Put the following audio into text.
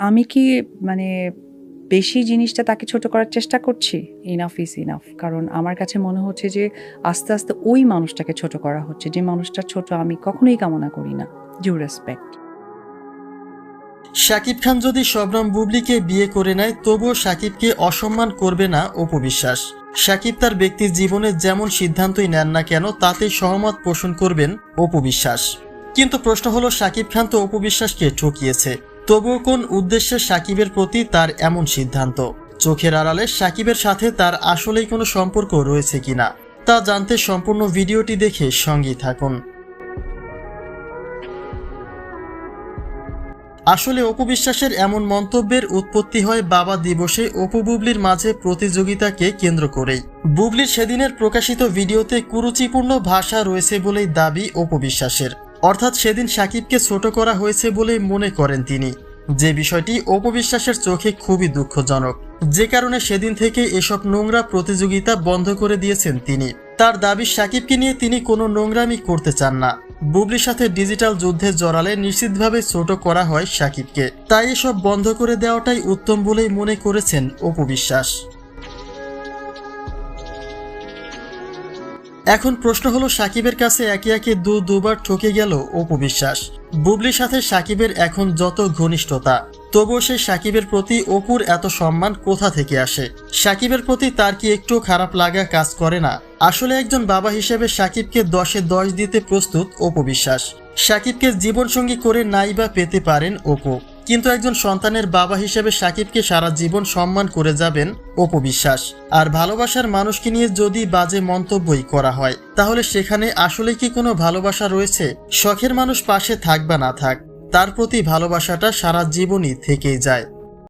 আমি কি মানে বেশি জিনিসটা তাকে ছোট করার চেষ্টা করছি? ইনাফ ইজ ইনাফ কারণ আমার কাছে মনে হচ্ছে যে আস্তে আস্তে ওই মানুষটাকে ছোট করা হচ্ছে। যে মানুষটা ছোট আমি কখনোই কামনা করি না। ডিউ রেসপেক্ট শাকিব খান যদি শবনম বুবলিকে বিয়ে করে নেয়, তবুও শাকিবকে অসম্মান করবে না অপু বিশ্বাস। শাকিব তার ব্যক্তির জীবনে যেমন সিদ্ধান্তই নেন না কেন, তাতে সহমত পোষণ করবেন অপু বিশ্বাস। কিন্তু প্রশ্ন হলো, শাকিব খান তো অপু বিশ্বাসকে ঠকিয়েছে। তবুও কোন উদ্দেশ্যে সাকিবের প্রতি তার এমন সিদ্ধান্ত? চোখের আড়ালে সাকিবের সাথে তার আসলেই কোনো সম্পর্ক রয়েছে কিনা? তা জানতে সম্পূর্ণ ভিডিওটি দেখে সঙ্গী থাকুন। আসলে অপু বিশ্বাসের এমন মন্তব্যের উৎপত্তি হয় বাবা দিবসে অপু বুবলির মাঝে প্রতিযোগিতাকে কেন্দ্র করেই। বুবলির সেদিনের প্রকাশিত ভিডিওতে কুরুচিপূর্ণ ভাষা রয়েছে বলেই দাবি অপু বিশ্বাসের। অর্থাৎ সেদিন সাকিবকে ছোট করা হয়েছে বলেই মনে করেন তিনি। যে বিষয়টি অপবিশ্বাসের চোখে খুবই দুঃখজনক। যে কারণে সেদিন থেকে এসব নোংরা প্রতিযোগিতা বন্ধ করে দিয়েছেন তিনি। তার দাবি, সাকিবকে নিয়ে তিনি কোনো নোংরামি করতে চান না। বুবলির সাথে ডিজিটাল যুদ্ধে জড়ালে নিশ্চিতভাবে ছোট করা হয় সাকিবকে। তাই এসব বন্ধ করে দেওয়াটাই উত্তম বলেই মনে করেছেন অপু এখন প্রশ্ন হলো, সাকিবের কাছে একে একে দু দুবার ঠকে গেল অপু বিশ্বাস। বুবলির সাথে সাকিবের এখন যত ঘনিষ্ঠতা, তবুও সে সাকিবের প্রতি অপুর এত সম্মান কোথা থেকে আসে? সাকিবের প্রতি তার কি একটু খারাপ লাগা কাজ করে না? আসলে একজন বাবা হিসেবে সাকিবকে দশে দশ দিতে প্রস্তুত অপু বিশ্বাস। সাকিবকে জীবনসঙ্গী করে নাই বা পেতে পারেন অপু। কিন্তু একজন সন্তানের বাবা হিসেবে সাকিবকে সারা জীবন সম্মান করে যাবেন অপু বিশ্বাস। আর ভালোবাসার মানুষকে নিয়ে যদি বাজে মন্তব্যই করা হয়, তাহলে সেখানে আসলে কি কোনো ভালোবাসা রয়েছে? শখের মানুষ পাশে থাক বা না থাক, তার প্রতি ভালোবাসাটা সারা জীবনই থেকেই যায়।